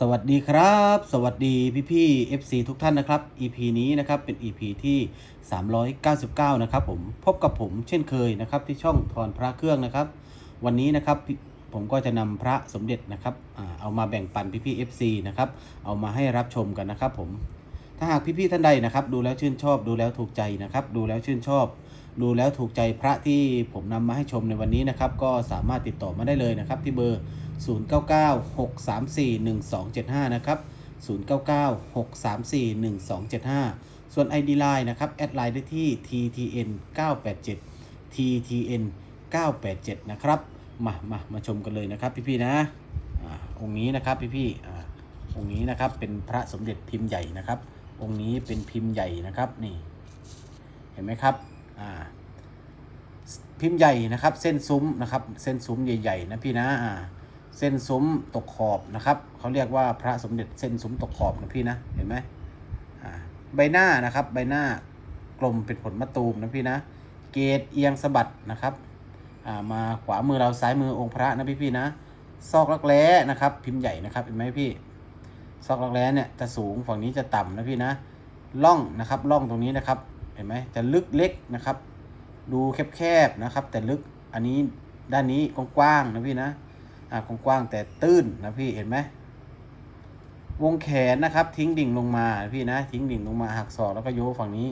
สวัสดีครับ สวัสดีพี่พี่ FC ทุกท่านนะครับ EP นี้นะครับเป็น EP ที่ 399 นะครับผมพบกับผมเช่นเคยนะครับที่ช่องทอนพระเครื่องนะครับ วันนี้นะครับผมก็จะนำพระสมเด็จนะครับเอามาแบ่งปันพี่พี่ FC นะครับเอามาให้รับชมกันนะครับผมถ้าหากพี่พี่ท่านใดนะครับดูแล้วชื่นชอบดูแล้วถูกใจนะครับดูแล้วชื่นชอบ ดูแล้วถูกใจพระที่ผมนำมาให้ชมในวันนี้นะครับก็สามารถติดต่อมาได้เลยนะครับที่เบอร์ 0996341275 นะครับ 0996341275 ส่วน ID Line นะครับ แอดไลน์ได้ที่ TTN 987 TTN 987 นะครับ มา มา มาชมกันเลยนะครับพี่ๆนะอองค์นี้นะครับพี่ๆอ่องค์นี้นะครับเป็นพระสมเด็จพิมพ์ใหญ่นะครับ องค์นี้เป็นพิมพ์ใหญ่นะครับนี่เห็นไหมครับอ่าพิมพ์ใหญ่นะครับ เส้นซุ้มนะครับ เส้นซุ้มใหญ่ๆนะพี่นะอ่า เส้นซุ้มตกขอบนะครับเขาเรียกว่าพระสมเด็จเส้นซุ้มตกขอบนะพี่นะเห็นไหมใบหน้านะครับใบหน้ากลมเป็นผลมะตูมนะพี่นะ เกตเอียงสะบัดนะครับมาขวามือเราซ้ายมือองค์พระนะพี่พี่นะซอกลักแร้นะครับ พิมพ์ใหญ่นะครับเห็นไหมพี่ซอกลักแร้เนี่ยจะสูงฝั่งนี้จะต่ำนะพี่นะล่องนะครับล่องตรงนี้นะครับ เห็นไหมจะลึกเล็กนะครับ ดูแคบๆนะครับ แต่ลึกอันนี้ด้านนี้กว้างๆนะพี่นะ อ่ากว้างๆแต่ตื้นนะพี่เห็นไหมวงแขนนะครับทิ้งดิ่งลงมาพี่นะ ทิ้งดิ่งลงมาหักศอกแล้วก็โยกฝั่งนี้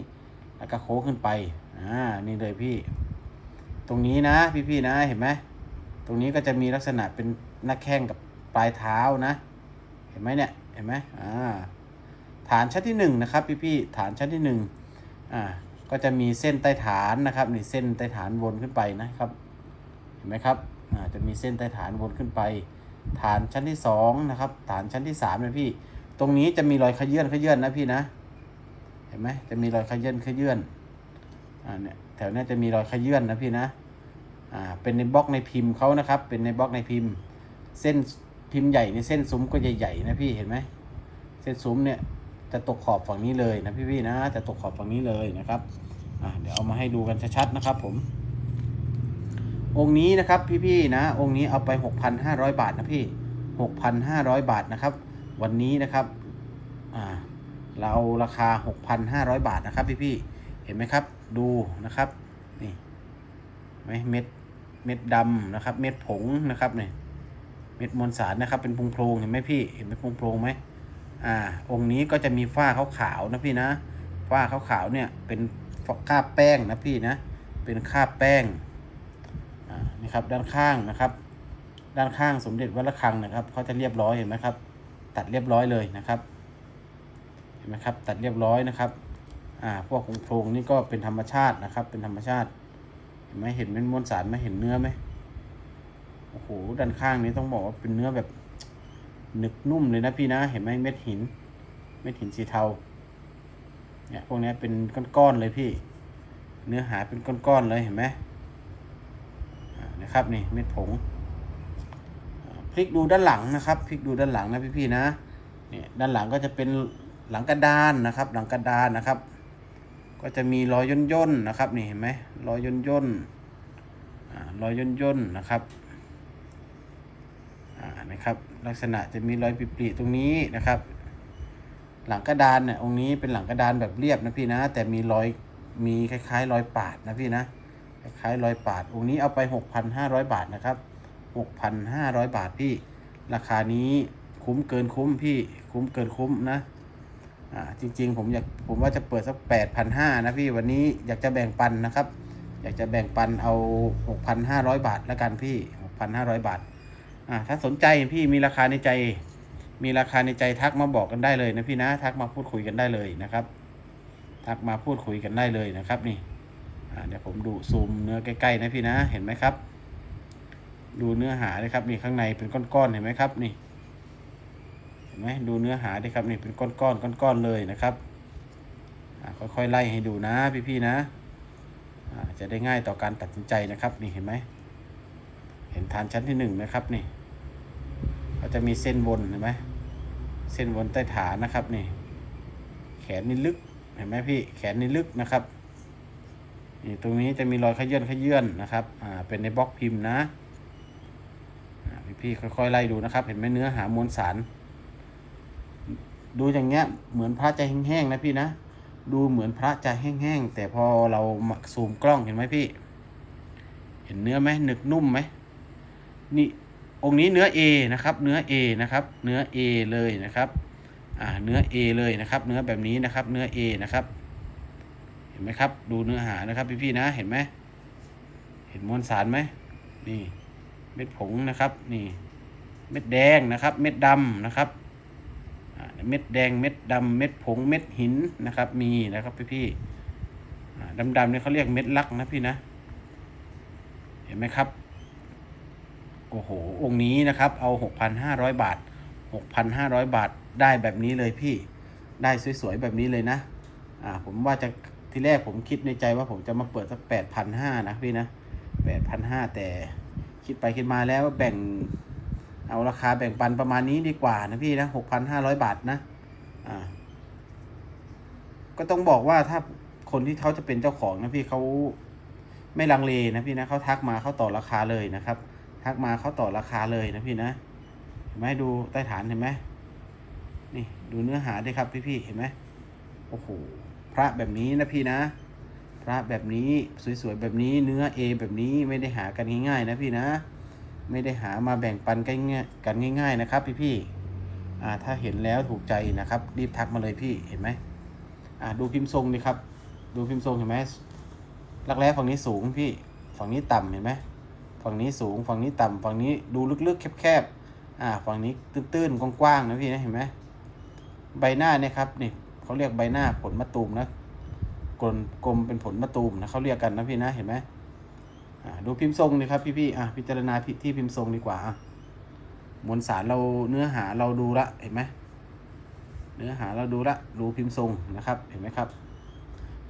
แล้วก็โค้งขึ้นไปอ่านี่เลยพี่ ตรงนี้นะพี่ๆนะเห็นไหมตรงนี้ก็จะมีลักษณะเป็นหน้าแข้งกับปลายเท้านะ เห็นไหมเนี่ยเห็นไหมอ่าฐานชั้นที่หนึ่งนะครับพี่ๆฐานชั้นที่หนึ่งอ่าก็จะมีเส้นใต้ฐานนะครับนี่เส้นใต้ฐานวนขึ้นไปนะครับ เห็นไหมครับ จะมีเส้นใต้ฐานวนขึ้นไป ฐานชั้นที่สองนะครับ ฐานชั้นที่สามนะพี่ ตรงนี้จะมีรอยขยื่นขยื่นนะพี่นะ เห็นไหมจะมีรอยขยื่นขยื่นอ่าเนี่ยแถวเนี้ยจะมีรอยขยื่นนะพี่นะ อ่า เป็นในบล็อกในพิมพ์เขานะครับ เป็นในบล็อกในพิมพ์ เส้นพิมพ์ใหญ่ในเส้นซุ้มก็ใหญ่ๆนะพี่ เห็นไหม เส้นซุ้มเนี่ยจะตกขอบฝั่งนี้เลยนะพี่ๆนะ จะตกขอบฝั่งนี้เลยนะครับ อ่าเดี๋ยวเอามาให้ดูกันชัดๆนะครับผม องค์นี้นะครับพี่ๆนะ องค์นี้เอาไป 6,500 บาทนะพี่ 6,500 บาทนะครับ วันนี้นะครับอ่าเราราคา 6,500 บาทนะครับพี่ๆเห็นไหมครับ ดูนะครับนี่ไหมเม็ดเม็ดดำนะครับ เม็ดผงนะครับเนี่ยเม็ดมวลสารนะครับ เป็นพงโพรงเห็นไหมพี่ เห็นไหมโพรงไหมอ่า องค์นี้ก็จะมีฝ้าขาวๆนะพี่นะฝ้าขาวๆเนี่ยเป็นคราบแป้งนะพี่นะ เป็นคราบแป้ง นี่ครับด้านข้างนะครับ ด้านข้างสมเด็จวัดระฆังนะครับเขาจะเรียบร้อยเห็นไหมครับ ตัดเรียบร้อยเลยนะครับ เห็นไหมครับ ตัดเรียบร้อยนะครับอ่าพวกโครงนี่ก็เป็นธรรมชาตินะครับ เป็นธรรมชาติ เห็นไหมเห็นเม็ดมวลสารไหมเห็นเนื้อไหมโอ้โหด้านข้างนี้ต้องบอกว่าเป็นเนื้อแบบหนึบนุ่มเลยนะพี่นะ เห็นไหมเม็ดหิน เม็ดหินสีเทา เนี่ยพวกนี้เป็นก้อนๆเลยพี่ เนื้อหาเป็นก้อนๆเลยเห็นไหม นะครับนี่เม็ดผงพลิกดูด้านหลังนะครับพลิกดูด้านหลังนะพี่ๆนะเนี่ยด้านหลังก็จะเป็นหลังกระดานนะครับ หลังกระดานนะครับ ก็จะมีรอยย่นย่นๆนะครับนี่เห็นไหมรอยย่นย่นๆรอยย่นย่นๆนะครับนะครับ ลักษณะจะมีรอยปริๆตรงนี้นะครับ หลังกระดานเนี่ยองค์นี้เป็นหลังกระดานแบบเรียบนะพี่นะ แต่มีรอยมีคล้าย ๆ รอยปาดนะพี่นะ คล้ายๆรอยปาดองค์นี้เอาไป 6,500 บาทนะครับ 6,500 บาทพี่ ราคานี้คุ้มเกินคุ้มพี่ คุ้มเกินคุ้มนะ อ่า จริง ๆ ผมอยาก ผมว่าจะเปิดสัก 8,500นะพี่ วันนี้อยากจะแบ่งปันนะครับ อยากจะแบ่งปันเอา 6,500 บาทแล้วกันพี่ 6,500 บาท อ่า ถ้าสนใจพี่มีราคาในใจ มีราคาในใจทักมาบอกกันได้เลยนะพี่นะ ทักมาพูดคุยกันได้เลยนะครับ ทักมาพูดคุยกันได้เลยนะครับนี่ เดี๋ยวผมดูซูมเนื้อใกล้ๆนะพี่นะเห็นไหมครับ ดูเนื้อหาเลยครับนี่ข้างในเป็นก้อนๆเห็นไหมครับนี่เห็นไหมดูเนื้อหาดิครับนี่เป็นก้อนๆก้อนๆเลยนะครับค่อยๆไล่ให้ดูนะพี่ๆนะจะได้ง่ายต่อการตัดสินใจนะครับนี่เห็นไหมเห็นฐานชั้นที่หนึ่งนะครับนี่ก็จะมีเส้นวนเห็นไหมเส้นวนใต้ฐานนะครับนี่ แขนนี่ลึกเห็นไหมพี่แขนนี่ลึกนะครับ นี่ตรงนี้จะมีรอยขยื่นขยื่นนะครับอ่าเป็นในบล็อกพิมพ์นะอ่พี่ๆค่อยๆไล่ดูนะครับ เห็นไหมเนื้อหามวลสาร ดูอย่างเงี้ย เหมือนพระจะแห้งๆนะพี่นะดูเหมือนพระจะแห้งๆแต่พอเรามาซูมกล้องเห็นไหมพี่ เห็นเนื้อไหมหนึกนุ่มไหมนี่องค์นี้เนื้อ A นะครับ เนื้อ A นะครับ เนื้อ A เลยนะครับ อ่า เนื้อ A เลยนะครับ เนื้อแบบนี้นะครับ เนื้อ A นะครับ เห็นไหมครับ ดูเนื้อหานะครับ พี่ๆนะ เห็นไหมเห็นมวลสารไหมนี่ เม็ดผงนะครับ นี่ เม็ดแดงนะครับ เม็ดดำนะครับเม็ดแดงเม็ดดำเม็ดผงเม็ดหินนะครับ มีนะครับพี่ๆอ่าดำๆเนี่ยเขาเรียกเม็ดลักนะพี่นะ เห็นไหมครับโอ้โห องค์นี้นะครับ เอา 6,500 บาท 6,500 บาท ได้แบบนี้เลยพี่ ได้สวยๆ แบบนี้เลยนะ อ่า ผมว่าจะ ทีแรกผมคิดในใจว่าผมจะมาเปิดสัก8,500นห้านะพี่นะ8,500แต่คิดไปคิดมาแล้วแบ่งเอาราคาแบ่งปันประมาณนี้ดีกว่านะพี่นะ6,500บาทนะอ่าก็ต้องบอกว่าถ้าคนที่เขาจะเป็นเจ้าของนะพี่เขาไม่ลังเลนะพี่นะเขาทักมาเขาต่อราคาเลยนะครับ ทักมาเขาต่อราคาเลยนะพี่นะเห็นไหมดูใต้ฐานเห็นไหมนี่ดูเนื้อหาด้วยครับพี่พี่ๆเห็นไหมโอ้โห พระแบบนี้นะพี่นะ พระแบบนี้สวยๆแบบนี้เนื้อเอแบบนี้ไม่ได้หากันง่ายๆนะพี่นะ ไม่ได้หามาแบ่งปันกันง่ายกันง่ายๆนะครับ พี่ๆอ่าถ้าเห็นแล้วถูกใจนะครับ รีบทักมาเลยพี่เห็นไหมอ่าดูพิมพ์ทรงดิครับ ดูพิมพ์ทรงเห็นไหมรักแร้ฝั่งนี้สูงพี่ฝั่งนี้ต่ำเห็นไหมฝั่งนี้สูงฝั่งนี้ต่ำฝั่งนี้ดูลึกๆแคบๆอ่าฝั่งนี้ตื้นๆกว้างๆนะพี่นะเห็นไหมใบหน้าเนี่ยครับนี่ เขาเรียกใบหน้าผลมะตูมนะกลมกลมเป็นผลมะตูมนะเขาเรียกกันนะพี่นะเห็นไหมดูพิมพ์ทรงนี่ครับพี่ๆอะพิจารณาที่พิมพ์ทรงดีกว่าอะมวลสารเราเนื้อหาเราดูละเห็นไหมเนื้อหาเราดูละดูพิมพ์ทรงนะครับ เห็นไหมครับ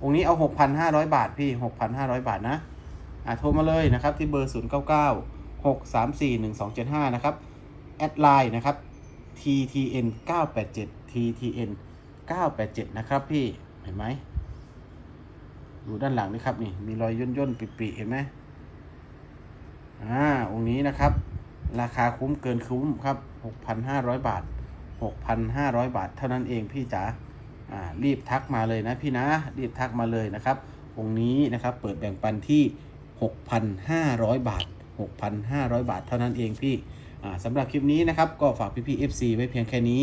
องค์นี้เอา6,500บาทพี่6,500บาทนะอะโทรมาเลยนะครับที่เบอร์0 9 9 6 3 4 1 2 7 5นะครับแอดไลน์นะครับ ttn 987 ttn 987 นะครับพี่เห็นไหมดูด้านหลังนี่ครับนี่มีรอยย่นย่นๆปิๆเห็นไหมอ่าองค์นี้นะครับ ราคาคุ้มเกินคุ้มครับ 6,500 บาท 6,500 บาท เท่านั้นเองพี่จ๋าอ่ารีบทักมาเลยนะพี่นะรีบทักมาเลยนะครับองค์นี้นะครับเปิดแบ่งปันที่ 6,500 บาท 6,500 บาท เท่านั้นเองพี่อ่าสำหรับคลิปนี้นะครับ ก็ฝากพี่ๆ FC ไว้เพียงแค่นี้